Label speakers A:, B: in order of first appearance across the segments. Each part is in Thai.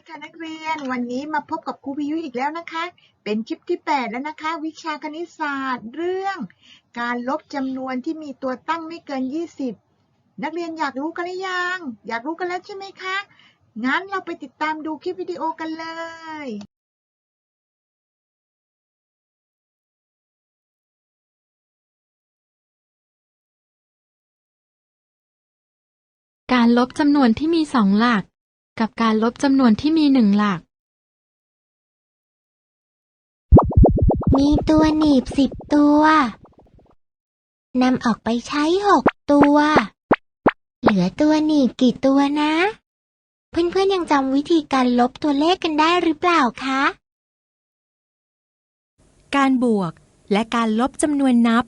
A: ดีค่ะนักเรียนวันนี้มาพบกับครูพิยุอีกแล้วนะคะ เป็นคลิปที่ 8 แล้วนะคะ วิชาคณิตศาสตร์ เรื่อง การลบจำนวนที่มีตัวตั้งไม่เกิน 20 นักเรียนอยากรู้กันหรือยัง อยากรู้กันแล้วใช่ไหมคะ งั้นเราไปติดตามดูคลิปวิดีโอกันเลย
B: การลบจำนวนที่มีสองหลัก กับการลบจำนวนที่มีหนึ่งหลัก
C: มีตัวหนีบสิบตัวนำออกไปใช้หกตัว เหลือตัวหนีบกี่ตัวนะ เพื่อนๆยังจำวิธีการลบตัวเลขกันได้หรือเปล่าคะ
D: การบวกและการลบจำนวนนับ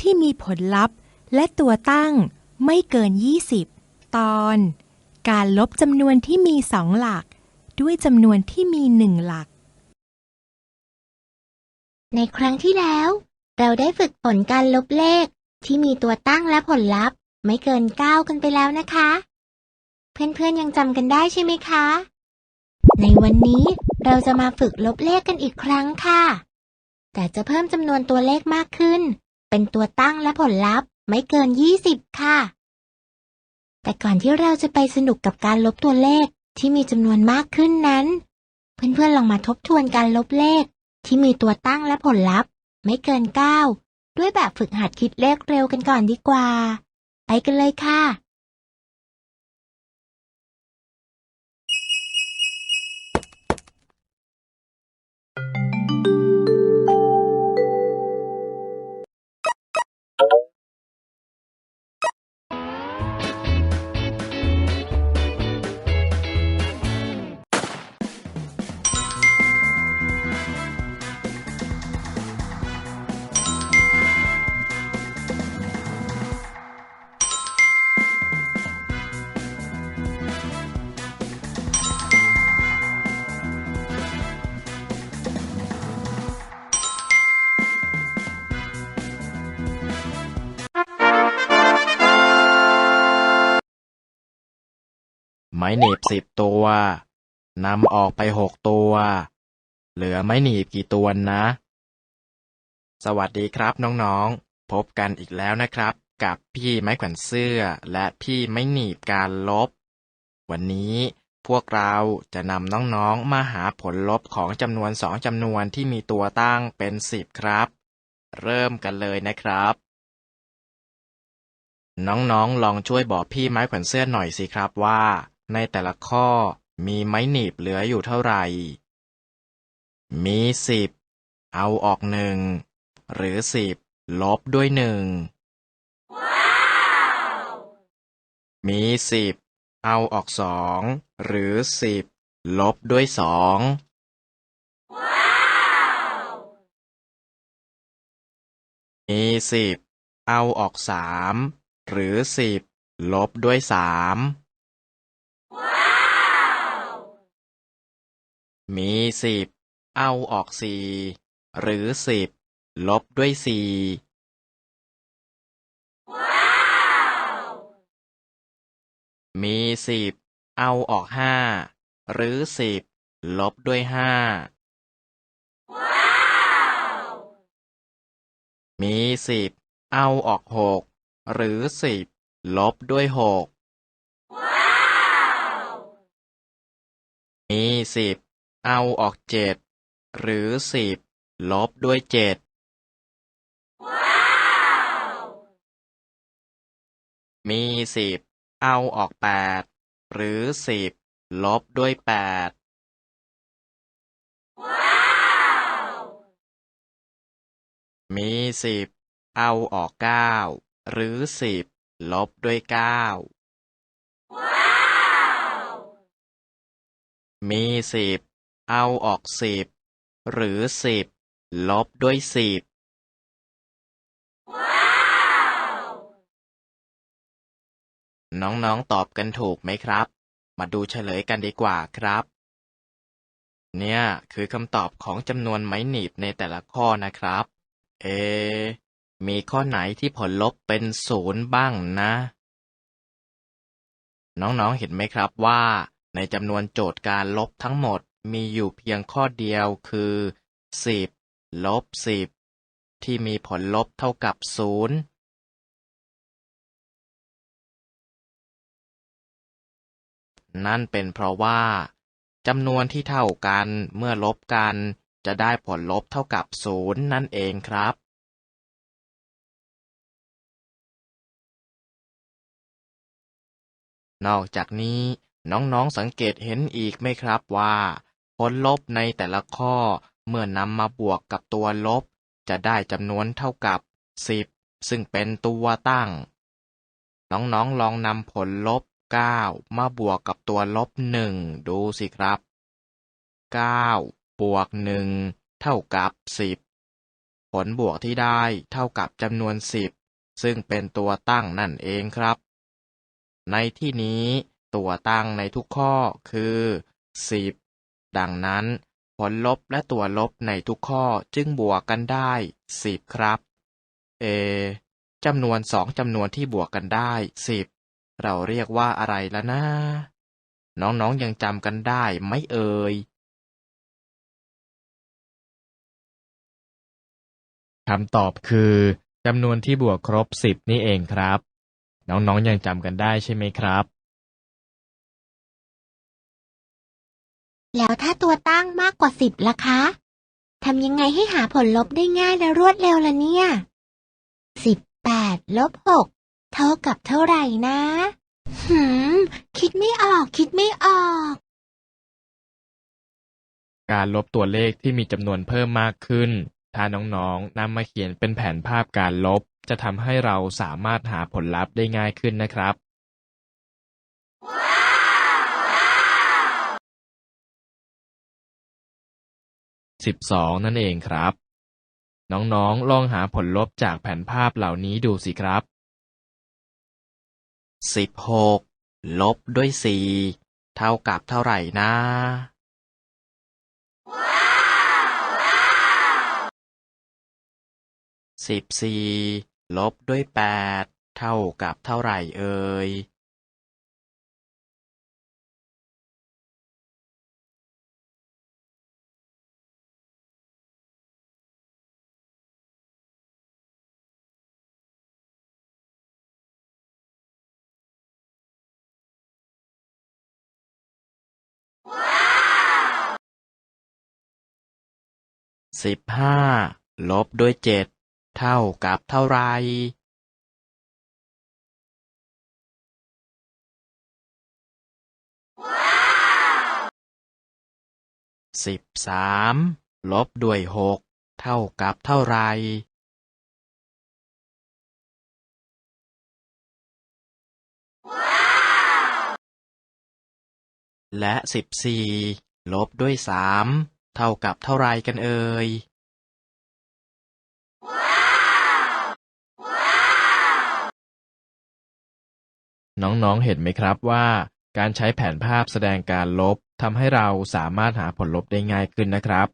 D: ที่มีผลลัพธ์และตัวตั้งไม่เกิน 20 ตอน การลบจำนวนที่มีสองหลัก ด้วยจำนวนที่มีหนึ่งหลัก
C: ในครั้งที่แล้ว เราได้ฝึกผลการลบเลข ที่มีตัวตั้งและผลลัพธ์ ไม่เกิน 9 กันไปแล้วนะคะ เพื่อนๆยังจำกันได้ใช่ไหมคะ ในวันนี้เราจะมาฝึกลบเลขกันอีกครั้งค่ะ แต่จะเพิ่มจำนวนตัวเลขมากขึ้น เป็นตัวตั้งและผลลัพธ์ ไม่เกิน 20 ค่ะ แต่ก่อนที่เราจะไปสนุกกับการลบตัวเลขที่มีจำนวนมากขึ้นนั้น เพื่อนๆลองมาทบทวนการลบเลข ที่มีตัวตั้งและผลลัพธ์ ไม่เกิน 9 ด้วยแบบฝึกหัดคิดเลขเร็วกันก่อนดีกว่า ไปกันเลยค่ะ
E: ม้หนีบสิบตัวนำออกไปหกตัว เหลือไม้หนีบกี่ตัวนะ สวัสดีครับน้องๆ พบกันอีกแล้วนะครับ กับพี่ไม้แขวนเสื้อ และพี่ไม้หนีบการลบ วันนี้พวกเราจะนำน้องๆ มาหาผลลบของจำนวนสองจำนวนที่มีตัวตั้งเป็นสิบครับ เริ่มกันเลยนะครับ น้องๆ ลองช่วยบอกพี่ไม้แขวนเสื้อหน่อยสิครับว่า ในแต่ละข้อมีไม้หนีบเหลืออยู่เท่าไหร่ มีสิบ เอาออกหนึ่ง หรือสิบลบด้วยหนึ่ง มีสิบ เอาออกสอง หรือสิบลบด้วยสอง มีสิบ เอาออกสาม หรือสิบลบด้วยสาม มีสิบ เอาออกสี่หรือสิบ ลบด้วยสี่มีสิบ เอาออกห้าหรือสิบ ลบด้วยห้ามีสิบ เอาออกหกหรือสิบ ลบด้วยหกมีสิบ เอาออกเจ็ดหรือสิบลบด้วยเจ็ดมีสิบเอาออกแปดหรือสิบลบด้วยแปดมีสิบเอาออกเก้าหรือสิบลบด้วยเก้ามีสิบ เอาออกสิบหรือสิบลบด้วยสิบน้องๆตอบกันถูกไหมครับ มาดูเฉลยกันดีกว่าครับ เนี่ยคือคำตอบของจำนวนไม้หนีบในแต่ละข้อนะครับ เอ มีข้อไหนที่ผลลบเป็นศูนย์บ้างนะ น้องๆเห็นไหมครับว่า ในจำนวนโจทย์การลบทั้งหมด มีอยู่เพียงข้อเดียวคือสิบลบสิบที่มีผลลบเท่ากับศูนย์นั่นเป็นเพราะว่าจำนวนที่เท่ากันเมื่อลบกัน จะได้ผลลบเท่ากับศูนย์นั่นเองครับ นอกจากนี้น้องๆสังเกตเห็นอีกไหมครับว่า ผลลบในแต่ละข้อเมื่อนำมาบวกกับตัวลบ จะได้จำนวนเท่ากับ 10 ซึ่งเป็นตัวตั้ง น้องๆลองนำผลลบ 9 มาบวกกับตัวลบ 1 ดูสิครับ 9 บวก 1 เท่ากับ 10 ผลบวกที่ได้เท่ากับจำนวน 10 ซึ่งเป็นตัวตั้งนั่นเองครับ ในที่นี้ตัวตั้งในทุกข้อคือ 10 ดังนั้น ผลลบและตัวลบในทุกข้อจึงบวกกันได้10ครับ เอจำนวนสองจำนวนที่บวกกันได้10เราเรียกว่าอะไรล้วนะ น้องๆยังจำกันได้ไหมเอ่ยคำตอบคือจำนวนที่บวกครบ10นี่เองครับ น้องๆยังจำกันได้ใช่ไหมครับ
C: แล้วถ้าตัวตั้งมากกว่าสิบล่ะคะทำยังไงให้หาผลลบได้ง่ายและรวดเร็วล่ะเนี่ยสิบแปดลบหกเท่ากับเท่าไหร่นะ หืม คิดไม่ออก คิดไม่ออก
E: การลบตัวเลขที่มีจำนวนเพิ่มมากขึ้น ถ้าน้องๆนำมาเขียนเป็นแผนภาพการลบ จะทำให้เราสามารถหาผลลัพธ์ได้ง่ายขึ้นนะครับ สิบสองนั่นเองครับ น้องๆ ลองหาผลลบจากแผนภาพเหล่านี้ดูสิครับสิบหกลบด้วยสี่เท่ากับเท่าไหร่นะสิบสี่ลบด้วยแปดเท่ากับเท่าไหร่เอ่ย สิบห้าลบด้วยเจ็ดเท่ากับเท่าไรสิบสามลบด้วยหกเท่ากับเท่าไร และสิบสี่ลบด้วยสามเท่ากับเท่าไรกันเอ่ยน้องๆ เห็นไหมครับว่าการใช้แผนภาพแสดงการลบทำให้เราสามารถหาผลลบได้ง่ายขึ้นนะครับ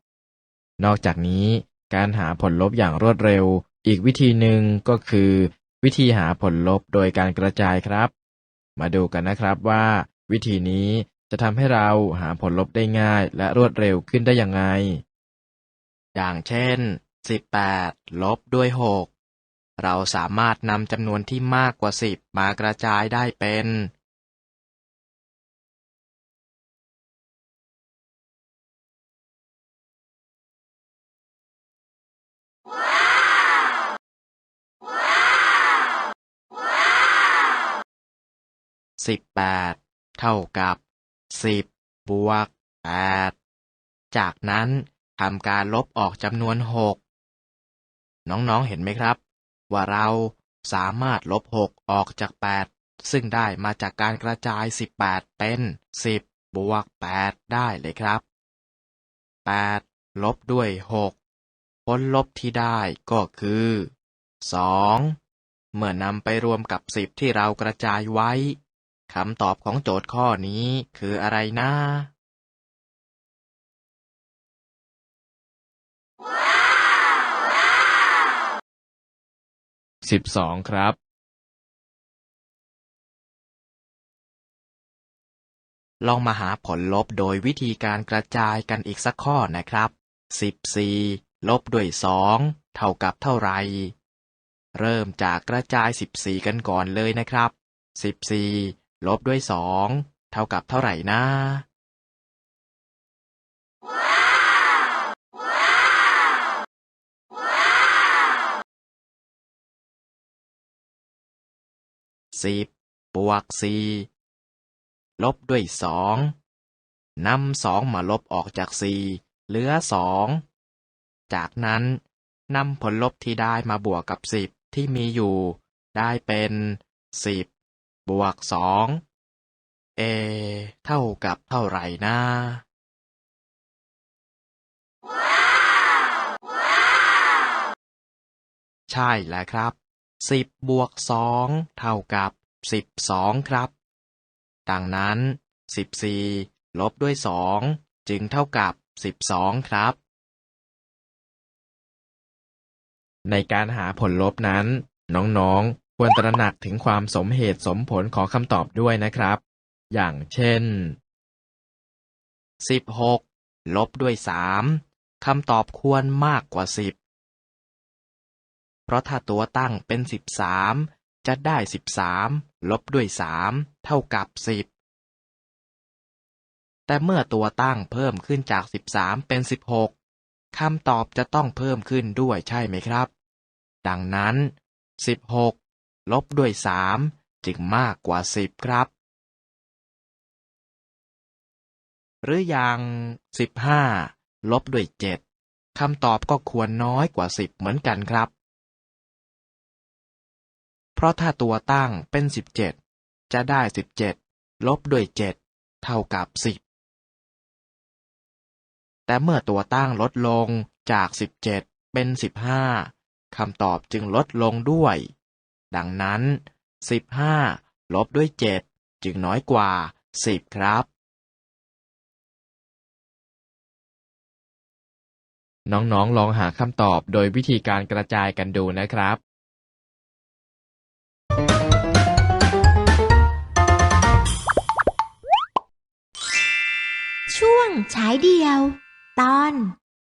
E: นอกจากนี้การหาผลลบอย่างรวดเร็ว อีกวิธีหนึ่งก็คือ วิธีหาผลลบโดยการกระจายครับ มาดูกันนะครับว่า วิธีนี้ จะทำให้เราหาผลลบได้ง่ายและรวดเร็วขึ้นได้ยังไง อย่างเช่น 18 ลบด้วย 6 เราสามารถนำจำนวนที่มากกว่า 10 มากระจายได้เป็นสิบแปดเท่ากับ สิบบวกแปดจากนั้นทำการลบออกจำนวนหกน้องๆเห็นไหมครับ ว่าเราสามารถลบหกออกจากแปดซึ่งได้มาจากการกระจายสิบแปดเป็นสิบบวกแปดได้เลยครับแปดลบด้วยหกผลลบที่ได้ก็คือสองเมื่อนำไปรวมกับสิบที่เรากระจายไว้ คำตอบของโจทย์ข้อนี้คืออะไรนะ สิบสองครับ ลองมาหาผลลบโดยวิธีการกระจายกันอีกสักข้อนะครับ14ลบด้วย2เท่ากับเท่าไหร่เริ่มจากกระจาย 14 กันก่อนเลยนะครับ 14 ลบด้วย2เท่ากับเท่าไหร่นะสิบบวกสี่ลบด้วยสองนำสองมาลบออกจากสี่เหลือสองจากนั้นนำผลลบที่ได้มาบวกกับสิบที่มีอยู่ ได้เป็นสิบ บวกสองเอเท่ากับเท่าไหร่นะใช่แล้วครับสิบบวกสองเท่ากับสิบสองครับ ดังนั้นสิบสี่ลบด้วยสองจึงเท่ากับสิบสองครับ ในการหาผลลบนั้น น้องๆ ควรตระหนักถึงความสมเหตุสมผลของคำตอบด้วยนะครับ อย่างเช่น 16 ลบด้วย 3คำตอบควรมากกว่า 10 เพราะถ้าตัวตั้งเป็น 13 จะได้ 13 ลบด้วย 3 เท่ากับ 10 แต่เมื่อตัวตั้งเพิ่มขึ้นจาก 13 เป็น 16คำตอบจะต้องเพิ่มขึ้นด้วยใช่ไหมครับ ดังนั้น 16 ลบด้วย3จึงมากกว่า10ครับ หรืออย่าง15ลบด้วย7คำตอบก็ควรน้อยกว่า10เหมือนกันครับ เพราะถ้าตัวตั้งเป็น17จะได้17ลบด้วย7เท่ากับ10แต่เมื่อตัวตั้งลดลงจาก 17 เป็น 15 คำตอบจึงลดลงด้วย ดังนั้น 15 ลบด้วย 7 จึงน้อยกว่า 10 ครับ น้องๆ ลองหาคำตอบโดยวิธีการกระจายกันดูนะครับ
C: ช่วงฉายเดียว ตอน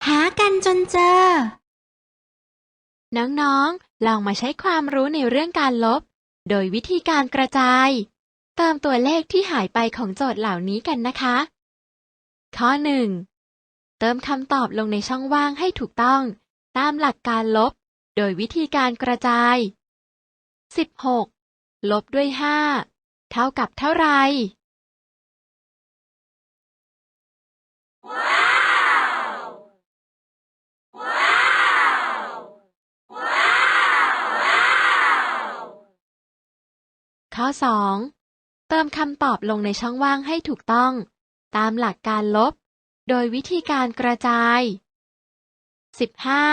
C: หากันจนเจอ
B: น้อง ๆ ลองมาใช้ความรู้ในเรื่องการลบ โดยวิธีการกระจาย เติมตัวเลขที่หายไปของโจทย์เหล่านี้กันนะคะ ข้อ 1. เติมคำตอบลงในช่องว่างให้ถูกต้อง ตามหลักการลบ โดยวิธีการกระจาย 16 ลบด้วย 5 เท่ากับเท่าไหร่ ข้อ 2. เติมคำตอบลงในช่องว่างให้ถูกต้อง ตามหลักการลบ โดยวิธีการกระจาย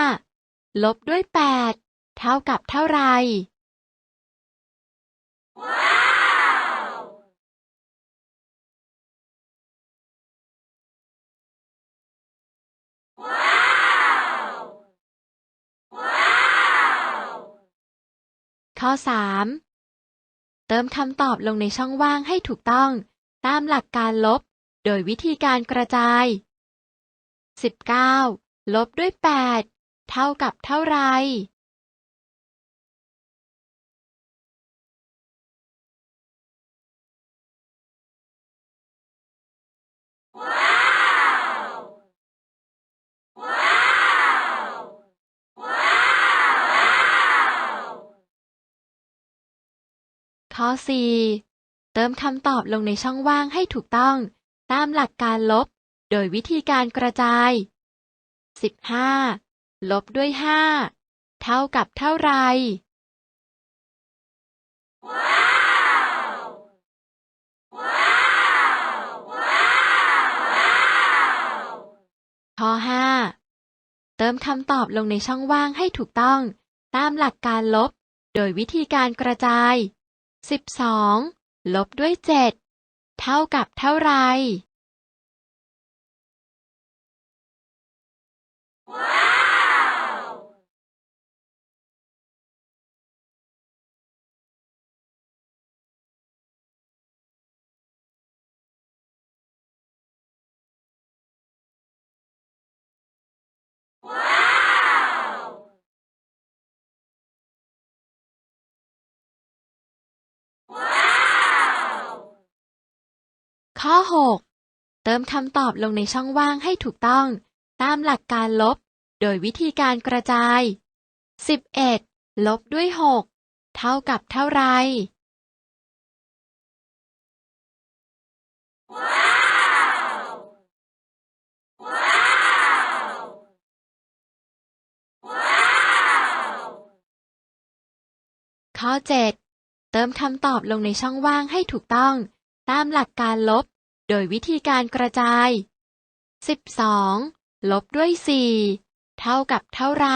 B: 15 ลบด้วย 8 เท่ากับเท่าไหร่ข้อ 3. เติมคำตอบลงในช่องว่างให้ถูกต้อง ตามหลักการลบ โดยวิธีการกระจาย 19 ลบด้วย 8 เท่ากับเท่าไร ข้อ 4. เติมคำตอบลงในช่องว่างให้ถูกต้อง ตามหลักการลบ โดยวิธีการกระจาย 15 ลบด้วย 5 เท่ากับเท่าไหร่ข้อ 5. เติมคำตอบลงในช่องว่างให้ถูกต้อง ตามหลักการลบ โดยวิธีการกระจาย 12ลบด้วย7เท่ากับเท่าไร ข้อ 6 เติมคำตอบลงในช่องว่างให้ถูกต้อง ตามหลักการลบ โดยวิธีการกระจาย 11 ลบด้วย 6 เท่ากับเท่าไรข้อ 7 เติมคำตอบลงในช่องว่างให้ถูกต้อง ตามหลักการลบ โดยวิธีการกระจาย 12 ลบด้วย 4 เท่ากับเท่าไร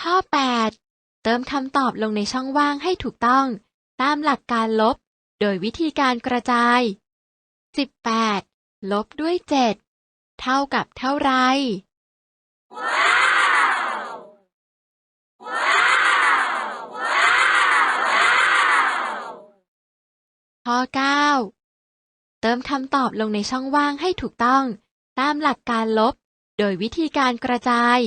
B: ข้อ 8 เติมคำตอบลงในช่องว่างให้ถูกต้อง ตามหลักการลบ โดยวิธีการกระจาย 18 ลบด้วย 7 เท่ากับเท่าไรข้อ 9 เติมคำตอบลงในช่องว่างให้ถูกต้อง ตามหลักการลบ โดยวิธีการกระจาย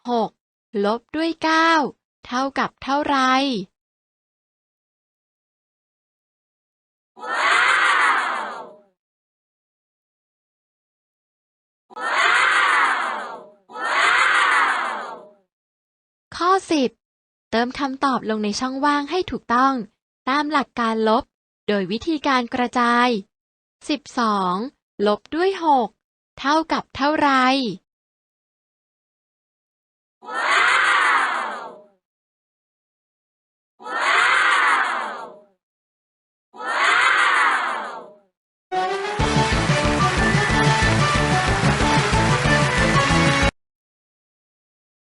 B: 16 ลบด้วย 9 เท่ากับเท่าไร ข้อ 10 เติมคำตอบลงในช่องว่างให้ถูกต้อง ตามหลักการลบ โดยวิธีการกระจาย 12 ลบด้วย 6 เท่ากับเท่าไร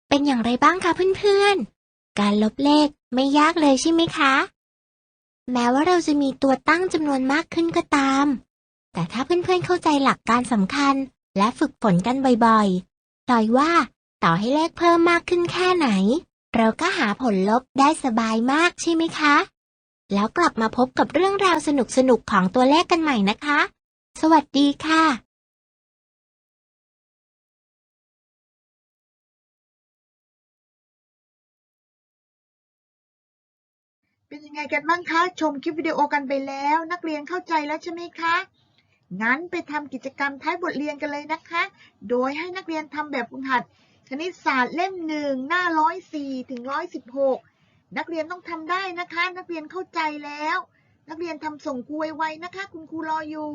C: เป็นอย่างไรบ้างคะเพื่อนๆ การลบเลขไม่ยากเลยใช่ไหมคะ แม้ว่าเราจะมีตัวตั้งจำนวนมากขึ้นก็ตาม แต่ถ้าเพื่อนๆเข้าใจหลักการสำคัญและฝึกฝนกันบ่อยๆต่อยว่าต่อให้เลขเพิ่มมากขึ้นแค่ไหน เราก็หาผลลบได้สบายมากใช่ไหมคะ แล้วกลับมาพบกับเรื่องราวสนุกๆของตัวเลขกันใหม่นะคะ สวัสดีค่ะ
A: เป็นยังไงกันบ้างคะ ชมคลิปวิดีโอกันไปแล้ว นักเรียนเข้าใจแล้วใช่ไหมคะ งั้นไปทำกิจกรรมท้ายบทเรียนกันเลยนะคะ โดยให้นักเรียนทำแบบฝึกหัด คณิตศาสตร์เล่มหนึ่งหน้าร้อยสี่ถึงร้อยสิบหกนักเรียนต้องทำได้นะคะ นักเรียนเข้าใจแล้ว นักเรียนทำส่งครูไวๆนะคะ คุณครูรออยู่